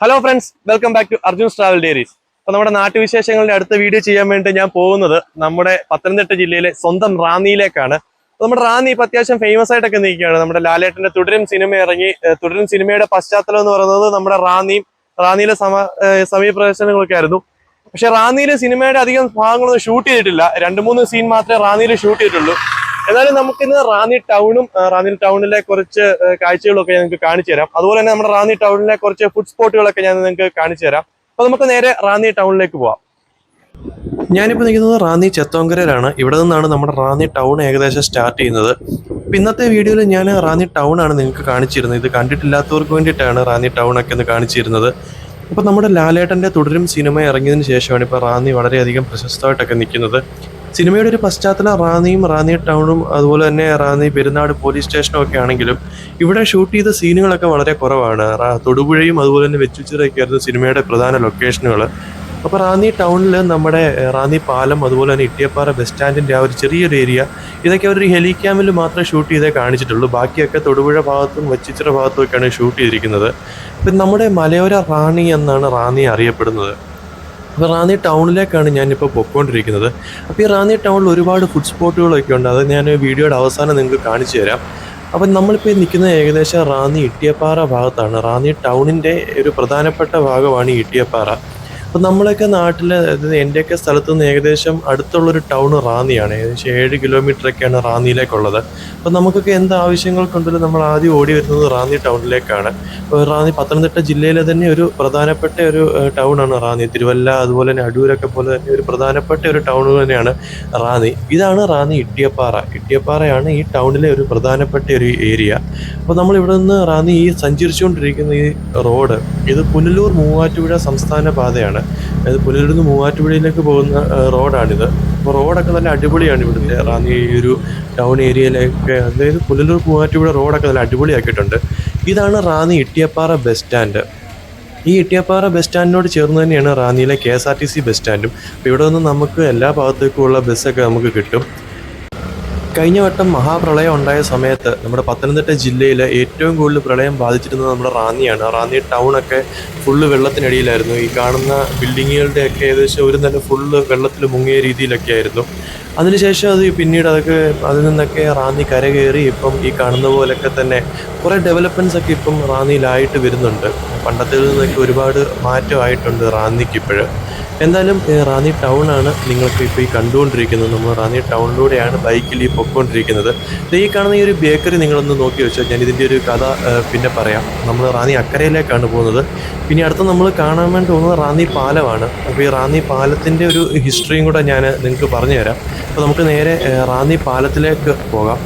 Hello friends welcome back to Arjun travel diaries അപ്പൊ നമ്മുടെ നാട്ടുവിശേഷങ്ങളുടെ അടുത്ത വീഡിയോ ചെയ്യാൻ വേണ്ടി ഞാൻ പോകുന്നത് നമ്മുടെ പത്തനംതിട്ട ജില്ലയിലെ സ്വന്തം റാന്നിയിലേക്കാണ്. നമ്മുടെ റാന്നി ഇപ്പൊ അത്യാവശ്യം ഫേമസ് ആയിട്ടൊക്കെ നിൽക്കുകയാണ്. നമ്മുടെ ലാലേട്ടന്റെ തുടരും സിനിമ ഇറങ്ങി തുടരും സിനിമയുടെ പശ്ചാത്തലം എന്ന് പറയുന്നത് നമ്മുടെ റാന്നിയും റാന്നിയിലെ സമ സമീപ പ്രദർശനങ്ങളൊക്കെ ആയിരുന്നു. പക്ഷെ റാന്നിയിലെ സിനിമയുടെ അധികം ഭാഗങ്ങളൊന്നും ഷൂട്ട് ചെയ്തിട്ടില്ല. രണ്ട് മൂന്ന് സീൻ മാത്രമേ റാന്നിയിൽ ഷൂട്ട് ചെയ്തിട്ടുള്ളൂ. എന്നാലും നമുക്കിന്ന് റാന്നി ടൗണും റാന്നി ടൗണിലെ കുറച്ച് കാഴ്ചകളൊക്കെ ഞാൻ നിങ്ങൾക്ക് കാണിച്ചു തരാം. അതുപോലെ തന്നെ നമ്മുടെ റാന്നി ടൗണിലെ കുറച്ച് ഫുഡ് സ്പോട്ടുകളൊക്കെ ഞാൻ നിങ്ങൾക്ക് കാണിച്ചു തരാം. അപ്പൊ നമുക്ക് നേരെ റാന്നി ടൗണിലേക്ക് പോവാം. ഞാനിപ്പോൾ നിൽക്കുന്നത് റാന്നി ചെത്തോങ്കരയിലാണ്. ഇവിടെ നിന്നാണ് നമ്മുടെ റാന്നി ടൗൺ ഏകദേശം സ്റ്റാർട്ട് ചെയ്യുന്നത്. ഇന്നത്തെ വീഡിയോയിൽ ഞാൻ റാന്നി ടൗൺ ആണ് നിങ്ങൾക്ക് കാണിച്ചിരുന്നത്. ഇത് കണ്ടിട്ടില്ലാത്തവർക്ക് വേണ്ടിയിട്ടാണ് റാന്നി ടൗൺ ഒക്കെ ഒന്ന് കാണിച്ചിരുന്നത്. അപ്പോൾ നമ്മുടെ ലാലേട്ടന്റെ തുടരും സിനിമ ഇറങ്ങിയതിന് ശേഷമാണ് ഇപ്പോൾ റാന്നി വളരെയധികം പ്രശസ്തമായിട്ടൊക്കെ നിൽക്കുന്നത്. സിനിമയുടെ ഒരു പശ്ചാത്തലം റാന്നിയും റാന്നി ടൗണും അതുപോലെ തന്നെ റാന്നി പെരുന്നാട് പോലീസ് സ്റ്റേഷനും ഒക്കെ ആണെങ്കിലും ഇവിടെ ഷൂട്ട് ചെയ്ത സീനുകളൊക്കെ വളരെ കുറവാണ്. തൊടുപുഴയും അതുപോലെ തന്നെ വെച്ചുച്ചിറയൊക്കെ ആയിരുന്നു സിനിമയുടെ പ്രധാന ലൊക്കേഷനുകൾ അപ്പോൾ റാന്നി ടൗണിൽ നമ്മുടെ റാന്നി പാലം അതുപോലെ തന്നെ ഇട്ടിയപ്പാറ ബസ് സ്റ്റാൻഡിന്റെ ആ ഒരു ചെറിയൊരു ഏരിയ ഇതൊക്കെ അവരൊരു ഹെലിക്യാമിൽ മാത്രമേ ഷൂട്ട് ചെയ്തേ കാണിച്ചിട്ടുള്ളൂ. ബാക്കിയൊക്കെ തൊടുപുഴ ഭാഗത്തും വച്ചിച്ചിറ ഭാഗത്തും ഒക്കെയാണ് ഷൂട്ട് ചെയ്തിരിക്കുന്നത്. അപ്പം നമ്മുടെ മലയോര റാണി എന്നാണ് റാന്നി അറിയപ്പെടുന്നത്. അപ്പോൾ റാന്നി ടൗണിലേക്കാണ് ഞാനിപ്പോൾ പൊയ്ക്കൊണ്ടിരിക്കുന്നത്. അപ്പോൾ ഈ റാന്നി ടൗണിൽ ഒരുപാട് ഫുഡ് സ്പോട്ടുകളൊക്കെ ഉണ്ട്. അത് ഞാൻ വീഡിയോയുടെ അവസാനം നിങ്ങൾക്ക് കാണിച്ചു തരാം. അപ്പം നമ്മളിപ്പോൾ നിൽക്കുന്നത് ഏകദേശം റാന്നി ഇട്ടിയപ്പാറ ഭാഗത്താണ്. റാന്നി ടൗണിന്റെ ഒരു പ്രധാനപ്പെട്ട ഭാഗമാണ് ഇട്ടിയപ്പാറ. അപ്പം നമ്മളൊക്കെ നാട്ടിൽ എന്റെയൊക്കെ സ്ഥലത്തു നിന്ന് ഏകദേശം അടുത്തുള്ളൊരു ടൗൺ റാന്നിയാണ്. ഏകദേശം ഏഴ് കിലോമീറ്ററൊക്കെയാണ് റാന്നിയിലേക്കുള്ളത്. അപ്പം നമുക്കൊക്കെ എന്ത് ആവശ്യങ്ങൾക്കുണ്ടെങ്കിലും നമ്മൾ ആദ്യം ഓടി വരുന്നത് റാന്നി ടൗണിലേക്കാണ്. റാന്നി പത്തനംതിട്ട ജില്ലയിലെ തന്നെ ഒരു പ്രധാനപ്പെട്ട ഒരു ടൗണാണ് റാന്നി. തിരുവല്ല അതുപോലെ തന്നെ അടൂരൊക്കെ പോലെ തന്നെ ഒരു പ്രധാനപ്പെട്ട ഒരു ടൗൺ തന്നെയാണ് റാന്നി. ഇതാണ് റാന്നി ഇട്ടിയപ്പാറ. ഇട്ടിയപ്പാറയാണ് ഈ ടൗണിലെ ഒരു പ്രധാനപ്പെട്ട ഒരു ഏരിയ. അപ്പോൾ നമ്മൾ ഇവിടെ നിന്ന് റാന്നി ഈ സഞ്ചരിച്ചുകൊണ്ടിരിക്കുന്ന ഈ റോഡ് ഇത് പുനലൂർ മൂവാറ്റുപുഴ സംസ്ഥാന പാതയാണ്. അതായത് പുനലൂരിൽ നിന്ന് മൂവാറ്റുപുഴയിലേക്ക് പോകുന്ന റോഡാണിത്. അപ്പോൾ റോഡൊക്കെ നല്ല അടിപൊളിയാണ് ഇവിടുത്തെ. റാന്നി ഈ ഒരു ടൗൺ ഏരിയയിലൊക്കെ അതായത് പുനലൂർ മൂവാറ്റുപുഴ റോഡൊക്കെ നല്ല അടിപൊളിയാക്കിയിട്ടുണ്ട്. ഇതാണ് റാന്നി ഇട്ടിയപ്പാറ ബസ് സ്റ്റാൻഡ്. ഈ ഇട്ടിയപ്പാറ ബസ് സ്റ്റാൻഡിനോട് ചേർന്ന് തന്നെയാണ് റാന്നിയിലെ K S R T C bus സ്റ്റാൻഡും. അപ്പോൾ ഇവിടെ നിന്ന് നമുക്ക് എല്ലാ ഭാഗത്തേക്കുമുള്ള ബസ്സൊക്കെ നമുക്ക് കിട്ടും. കഴിഞ്ഞ വട്ടം മഹാപ്രളയം ഉണ്ടായ സമയത്ത് നമ്മുടെ പത്തനംതിട്ട ജില്ലയിൽ ഏറ്റവും കൂടുതൽ പ്രളയം ബാധിച്ചിരുന്നത് നമ്മുടെ റാന്നിയാണ്. റാന്നി ടൗണൊക്കെ ഫുള്ള് വെള്ളത്തിനടിയിലായിരുന്നു. ഈ കാണുന്ന ബിൽഡിങ്ങുകളുടെയൊക്കെ ഏകദേശം ഒരു തന്നെ ഫുള്ള് വെള്ളത്തിൽ മുങ്ങിയ രീതിയിലൊക്കെ ആയിരുന്നു. അതിനുശേഷം അത് പിന്നീട് അതൊക്കെ അതിൽ നിന്നൊക്കെ റാന്നി കരകയറി ഇപ്പം ഈ കാണുന്ന പോലെയൊക്കെ തന്നെ കുറേ ഡെവലപ്മെന്റ്സ് ഒക്കെ ഇപ്പം റാന്നിയിലായിട്ട് വരുന്നുണ്ട്. പണ്ടത്തിൽ നിന്നൊക്കെ ഒരുപാട് മാറ്റമായിട്ടുണ്ട് റാന്നിക്ക് ഇപ്പോഴ് എന്തായാലും റാന്നി ടൗൺ ആണ് നിങ്ങൾക്ക് ഇപ്പോൾ ഈ കണ്ടുകൊണ്ടിരിക്കുന്നത്. നമ്മൾ റാന്നി ടൗണിലൂടെയാണ് ബൈക്കിൽ ഈ പൊയ്ക്കൊണ്ടിരിക്കുന്നത്. ദേ ഈ കാണുന്ന ഈ ഒരു ബേക്കറി നിങ്ങളൊന്ന് നോക്കി വെച്ചാൽ ഞാൻ ഇതിന്റെ ഒരു കഥ പിന്നെ പറയാം. നമ്മൾ റാന്നി അക്കരയിലേക്കാണ് പോകുന്നത്. പിന്നെ അടുത്ത നമ്മൾ കാണാൻ വേണ്ടി പോകുന്നത് റാന്നി പാലമാണ്. അപ്പോൾ ഈ റാന്നി പാലത്തിന്റെ ഒരു ഹിസ്റ്ററിയും കൂടെ ഞാൻ നിങ്ങൾക്ക് പറഞ്ഞു തരാം അപ്പോൾ നമുക്ക് നേരെ റാന്നി പാലത്തിലേക്ക് പോകാം.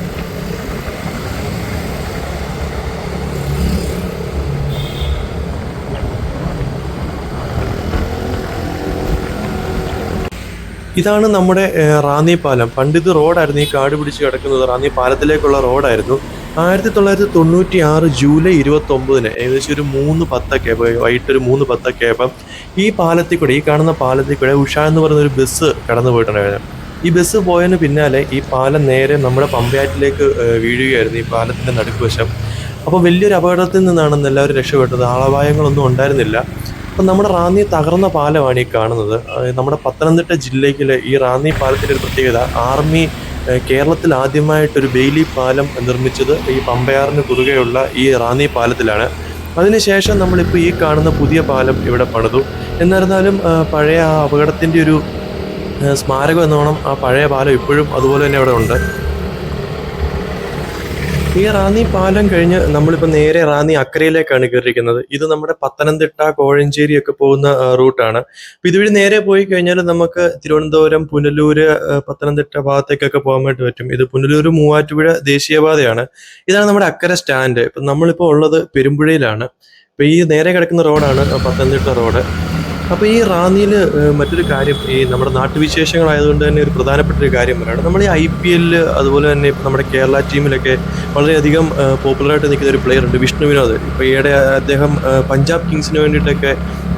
ഇതാണ് നമ്മുടെ റാന്നി പാലം. പണ്ട് ഇത് റോഡായിരുന്നു ഈ കാട് പിടിച്ച് കിടക്കുന്നത്. റാന്നി പാലത്തിലേക്കുള്ള റോഡായിരുന്നു. ആയിരത്തി തൊള്ളായിരത്തി തൊണ്ണൂറ്റി ആറ് ജൂലൈ ഇരുപത്തി ഒമ്പതിന് ഏകദേശം ഒരു മൂന്ന് പത്തൊക്കെ വൈകിട്ട് ഒരു മൂന്ന് പത്തൊക്കെ ആയപ്പം ഈ പാലത്തിൽ കൂടെ ഈ കാണുന്ന പാലത്തിൽ കൂടെ ഉഷ എന്ന് പറയുന്ന ഒരു ബസ് കടന്നു പോയിട്ടുണ്ടായിരുന്നു. ഈ ബസ് പോയതിന് പിന്നാലെ ഈ പാലം നേരെ നമ്മുടെ പമ്പയാറ്റിലേക്ക് വീഴുകയായിരുന്നു ഈ പാലത്തിന്റെ നടുക്കുവശം അപ്പോൾ വലിയൊരു അപകടത്തിൽ നിന്നാണ് എല്ലാവരും രക്ഷപ്പെട്ടത്. ആളപായങ്ങളൊന്നും ഉണ്ടായിരുന്നില്ല. അപ്പം നമ്മുടെ റാന്നി തകർന്ന പാലമാണ് ഈ കാണുന്നത്. നമ്മുടെ പത്തനംതിട്ട ജില്ലയ്ക്കിലെ ഈ റാന്നി പാലത്തിന്റെ ഒരു പ്രത്യേകത ആർമി കേരളത്തിൽ ആദ്യമായിട്ടൊരു ബെയിലി പാലം നിർമ്മിച്ചത് ഈ പമ്പയാറിന് കുറുകെയുള്ള ഈ റാന്നി പാലത്തിലാണ്. അതിനുശേഷം നമ്മളിപ്പോൾ ഈ കാണുന്ന പുതിയ പാലം ഇവിടെ പണിതു. എന്നിരുന്നാലും പഴയ ആ അപകടത്തിന്റെ ഒരു സ്മാരകം എന്നോണം ആ പഴയ പാലം ഇപ്പോഴും അതുപോലെ തന്നെ അവിടെ ഉണ്ട്. ഈ റാന്നി പാലം കഴിഞ്ഞ് നമ്മളിപ്പോൾ നേരെ റാന്നി അക്കരയിലേക്കാണ് കയറിയിരിക്കുന്നത്. ഇത് നമ്മുടെ പത്തനംതിട്ട കോഴഞ്ചേരി ഒക്കെ പോകുന്ന റൂട്ടാണ്. അപ്പൊ ഇതുവഴി നേരെ പോയി കഴിഞ്ഞാൽ നമുക്ക് തിരുവനന്തപുരം പുനലൂര് പത്തനംതിട്ട ഭാഗത്തേക്കൊക്കെ പോകാൻ വേണ്ടി പറ്റും. ഇത് പുനലൂര് മൂവാറ്റുപുഴ ദേശീയപാതയാണ്. ഇതാണ് നമ്മുടെ അക്കര സ്റ്റാൻഡ്. ഇപ്പം നമ്മളിപ്പോൾ ഉള്ളത് പെരുമ്പുഴയിലാണ്. ഇപ്പൊ ഈ നേരെ കിടക്കുന്ന റോഡാണ് പത്തനംതിട്ട റോഡ്. അപ്പോൾ ഈ റാന്നിയിൽ മറ്റൊരു കാര്യം ഈ നമ്മുടെ നാട്ടുവിശേഷങ്ങളായതുകൊണ്ട് തന്നെ ഒരു പ്രധാനപ്പെട്ട ഒരു കാര്യം പറയാണ് നമ്മൾ ഈ ഐ പി എല്ലിൽ അതുപോലെ തന്നെ ഇപ്പം നമ്മുടെ കേരള ടീമിലൊക്കെ വളരെയധികം പോപ്പുലറായിട്ട് നിൽക്കുന്ന ഒരു പ്ലെയർ ഉണ്ട് വിഷ്ണു വിനോദ്. ഇപ്പോൾ ഈയിടെ അദ്ദേഹം പഞ്ചാബ് കിങ്സിന് വേണ്ടിയിട്ടൊക്കെ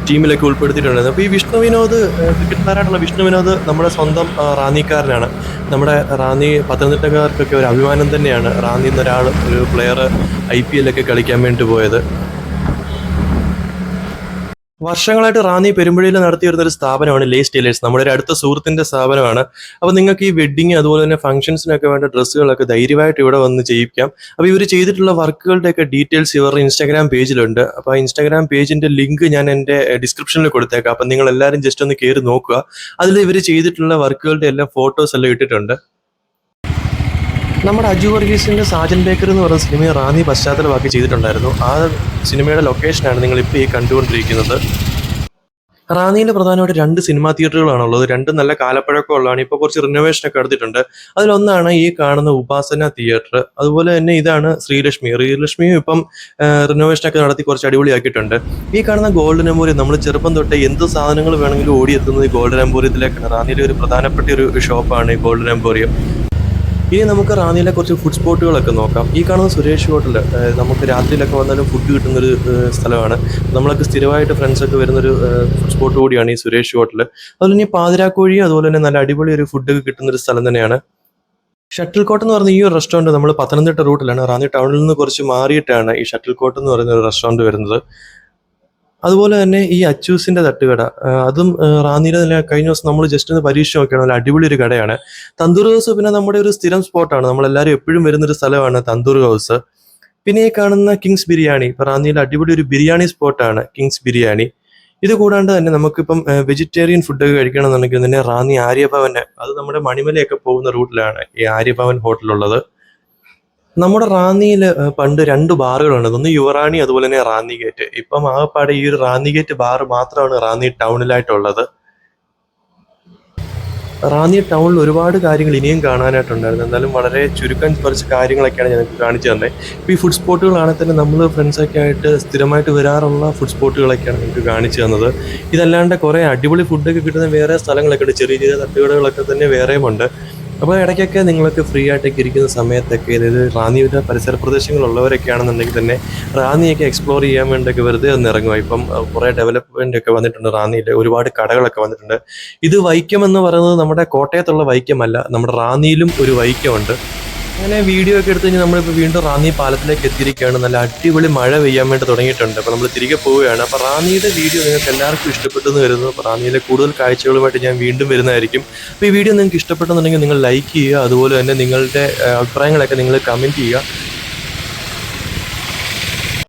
ടീമിലൊക്കെ ഉൾപ്പെടുത്തിയിട്ടുണ്ട് അപ്പോൾ ഈ വിഷ്ണു വിനോദ് ക്രിക്കറ്റ്കാരായിട്ടുള്ള വിഷ്ണു വിനോദ് നമ്മുടെ സ്വന്തം റാന്നിക്കാരനാണ്. നമ്മുടെ റാന്നി പത്തനംതിട്ടക്കാർക്കൊക്കെ ഒരു അഭിമാനം തന്നെയാണ് റാന്നി എന്നൊരാൾ ഒരു പ്ലെയർ ഐ പി എല്ലൊക്കെ കളിക്കാൻ വേണ്ടി പോയത്. വർഷങ്ങളായിട്ട് റാന്നി പെരുമ്പഴിയിൽ നടത്തി വരുന്ന ഒരു സ്ഥാപനമാണ് ലേസ് ടൈലേഴ്സ് നമ്മുടെ ഒരു അടുത്ത സുഹൃത്തിന്റെ സ്ഥാപനമാണ്. അപ്പോൾ നിങ്ങൾക്ക് ഈ വെഡിങ് അതുപോലെ തന്നെ ഫംഗ്ഷൻസിനൊക്കെ വേണ്ട ഡ്രസ്സുകളൊക്കെ ധൈര്യമായിട്ട് ഇവിടെ വന്ന് ചെയ്യിക്കാം. അപ്പോൾ ഇവർ ചെയ്തിട്ടുള്ള വർക്കുകളുടെയൊക്കെ ഡീറ്റെയിൽസ് ഇവരുടെ ഇൻസ്റ്റാഗ്രാം പേജിലുണ്ട് അപ്പോൾ ആ ഇൻസ്റ്റാഗ്രാം പേജിന്റെ ലിങ്ക് ഞാൻ എന്റെ ഡിസ്ക്രിപ്ഷനിൽ കൊടുത്തേക്കാം. അപ്പം നിങ്ങൾ എല്ലാവരും ജസ്റ്റ് ഒന്ന് കയറി നോക്കുക. അതിൽ ഇവർ ചെയ്തിട്ടുള്ള വർക്കുകളുടെ എല്ലാം ഫോട്ടോസ് എല്ലാം ഇട്ടിട്ടുണ്ട്. നമ്മുടെ അജു വർഗീസിന്റെ സാജൻ ബേക്കർ എന്ന് പറയുന്ന സിനിമയെ റാന്നി പശ്ചാത്തലമാക്കി ചെയ്തിട്ടുണ്ടായിരുന്നു. ആ സിനിമയുടെ ലൊക്കേഷനാണ് നിങ്ങൾ ഇപ്പോൾ ഈ കണ്ടുകൊണ്ടിരിക്കുന്നത്. റാന്നിയിൽ പ്രധാനമായിട്ട് രണ്ട് സിനിമാ തിയേറ്ററുകളാണുള്ളത്. രണ്ടും നല്ല കാലപ്പഴക്കമുള്ളതാണ് ഇപ്പോൾ കുറച്ച് റിനോവേഷൻ ഒക്കെ നടത്തിയിട്ടുണ്ട് അതിലൊന്നാണ് ഈ കാണുന്ന ഉപാസന തിയേറ്റർ. അതുപോലെ തന്നെ ഇതാണ് ശ്രീലക്ഷ്മി. ശ്രീലക്ഷ്മിയും ഇപ്പം റിനോവേഷൻ ഒക്കെ നടത്തി കുറച്ച് അടിപൊളിയാക്കിയിട്ടുണ്ട്. ഈ കാണുന്ന ഗോൾഡൻ എംബോറി നമ്മൾ ചെറുപ്പം തൊട്ട് എന്ത് സാധനങ്ങൾ വേണമെങ്കിലും ഓടിയെത്തുന്നത് ഗോൾഡൻ എംബോറിയത്തിലേക്കാണ് റാന്നിയിലെ ഒരു പ്രധാനപ്പെട്ട ഒരു ഷോപ്പാണ് ഈ ഗോൾഡൻ എംപോറിയം ഇനി നമുക്ക് റാന്നിയിലെ കുറച്ച് ഫുഡ് സ്പോട്ടുകളൊക്കെ നോക്കാം. ഈ കാണുന്ന സുരേഷ് ഹോട്ടൽ നമുക്ക് രാത്രിയിലൊക്കെ വന്നാലും ഫുഡ് കിട്ടുന്നൊരു സ്ഥലമാണ്. നമ്മളൊക്കെ സ്ഥിരമായിട്ട് ഫ്രണ്ട്സൊക്കെ വരുന്നൊരു ഫുഡ് സ്പോട്ട് കൂടിയാണ് ഈ സുരേഷ് ഹോട്ടൽ അതുപോലെ തന്നെ പാതിരാക്കോഴി അതുപോലെ തന്നെ നല്ല അടിപൊളി ഒരു ഫുഡ് കിട്ടുന്നൊരു സ്ഥലം തന്നെയാണ്. ഷട്ടിൽ കോട്ട് എന്ന് പറയുന്ന ഈ ഒരു റെസ്റ്റോറന്റ് നമ്മൾ പത്തനംതിട്ട റൂട്ടിലാണ് റാന്നി ടൗണിൽ നിന്ന് കുറച്ച് മാറിയിട്ടാണ് ഈ ഷട്ടിൽ കോട്ട് എന്ന് പറയുന്ന ഒരു റെസ്റ്റോറന്റ് വരുന്നത്. അതുപോലെ തന്നെ ഈ അച്ചൂസിന്റെ തട്ടുകട അതും ആ, റാന്നിയിലെ തന്നെ കഴിഞ്ഞ ദിവസം നമ്മൾ ജസ്റ്റ് ഒന്ന് പരീക്ഷ നോക്കിയാണ് നല്ല അടിപൊളി ഒരു കടയാണ്. തന്തൂർ ഹൗസ് പിന്നെ നമ്മുടെ ഒരു സ്ഥിരം സ്പോട്ടാണ് നമ്മളെല്ലാവരും എപ്പോഴും വരുന്നൊരു സ്ഥലമാണ് തന്തൂർ ഹൗസ് പിന്നെ ഈ കാണുന്ന കിങ്സ് ബിരിയാണി ഇപ്പം അടിപൊളി ഒരു ബിരിയാണി സ്പോട്ടാണ് കിങ്സ് ബിരിയാണി. ഇത് കൂടാണ്ട് തന്നെ നമുക്കിപ്പം വെജിറ്റേറിയൻ ഫുഡൊക്കെ കഴിക്കണമെന്നുണ്ടെങ്കിൽ തന്നെ റാന്നി ആര്യഭവൻ അത് നമ്മുടെ മണിമലയൊക്കെ പോകുന്ന റൂട്ടിലാണ് ഈ ആര്യഭവൻ ഹോട്ടലുള്ളത് നമ്മുടെ റാന്നിയിൽ പണ്ട് രണ്ട് ബാറുകളുണ്ട്. ഒന്ന് യുവറാണി അതുപോലെ തന്നെ റാന്നി ഗേറ്റ്. ഇപ്പം ആകപ്പാടെ ഈ ഒരു റാന്നി ഗേറ്റ് ബാർ മാത്രമാണ് റാന്നി ടൗണിലായിട്ടുള്ളത്. റാന്നി ടൗണിൽ ഒരുപാട് കാര്യങ്ങൾ ഇനിയും കാണാനായിട്ടുണ്ടായിരുന്നു. എന്നാലും വളരെ ചുരുക്കം കുറച്ച് കാര്യങ്ങളൊക്കെയാണ് ഞങ്ങൾക്ക് കാണിച്ചു തന്നെ. ഇപ്പോൾ ഈ ഫുഡ് സ്പോട്ടുകളാണെങ്കിൽ തന്നെ നമ്മൾ ഫ്രണ്ട്സൊക്കെ ആയിട്ട് സ്ഥിരമായിട്ട് വരാറുള്ള ഫുഡ് സ്പോട്ടുകളൊക്കെയാണ് ഞങ്ങൾക്ക് കാണിച്ചു തന്നത്. ഇതല്ലാണ്ട് കുറേ അടിപൊളി ഫുഡൊക്കെ കിട്ടുന്ന വേറെ സ്ഥലങ്ങളൊക്കെ ഉണ്ട്. ചെറിയ ചെറിയ തട്ടുകടകളൊക്കെ തന്നെ വേറെയും ഉണ്ട്. അപ്പോൾ ഇടയ്ക്കൊക്കെ നിങ്ങൾക്ക് ഫ്രീ ആയിട്ടൊക്കെ ഇരിക്കുന്ന സമയത്തൊക്കെ അതായത് റാന്നിയുടെ പരിസര പ്രദേശങ്ങളുള്ളവരൊക്കെ ആണെന്നുണ്ടെങ്കിൽ തന്നെ റാന്നിയൊക്കെ എക്സ്പ്ലോർ ചെയ്യാൻ വേണ്ടിയൊക്കെ വെറുതെ ഒന്ന് ഇറങ്ങുക. ഇപ്പം കുറേ ഡെവലപ്മെന്റ് ഒക്കെ വന്നിട്ടുണ്ട് റാന്നിയിൽ ഒരുപാട് കടകളൊക്കെ വന്നിട്ടുണ്ട്. ഇത് വൈക്കം എന്ന് പറയുന്നത് നമ്മുടെ കോട്ടയത്തുള്ള വൈക്കമല്ല നമ്മുടെ റാന്നിയിലും ഒരു വൈക്കമുണ്ട് അങ്ങനെ വീഡിയോ ഒക്കെ എടുത്ത് കഴിഞ്ഞാൽ നമ്മളിപ്പോൾ വീണ്ടും റാന്നി പാലത്തിലേക്ക് എത്തിയിരിക്കുകയാണ്. നല്ല അടിപൊളി മഴ പെയ്യാൻ വേണ്ടി തുടങ്ങിയിട്ടുണ്ട്. അപ്പോൾ നമ്മൾ തിരികെ പോവുകയാണ്. അപ്പോൾ റാന്നിയുടെ വീഡിയോ നിങ്ങൾക്ക് എല്ലാവർക്കും ഇഷ്ടപ്പെട്ടെന്ന് വരുന്നു അപ്പോൾ റാന്നിയിലെ കൂടുതൽ കാഴ്ചകളുമായിട്ട് ഞാൻ വീണ്ടും വരുന്നതായിരിക്കും. അപ്പോൾ ഈ വീഡിയോ നിങ്ങൾക്ക് ഇഷ്ടപ്പെട്ടെന്നുണ്ടെങ്കിൽ നിങ്ങൾ ലൈക്ക് ചെയ്യുക. അതുപോലെ തന്നെ നിങ്ങളുടെ അഭിപ്രായങ്ങളൊക്കെ നിങ്ങൾ കമന്റ് ചെയ്യുക.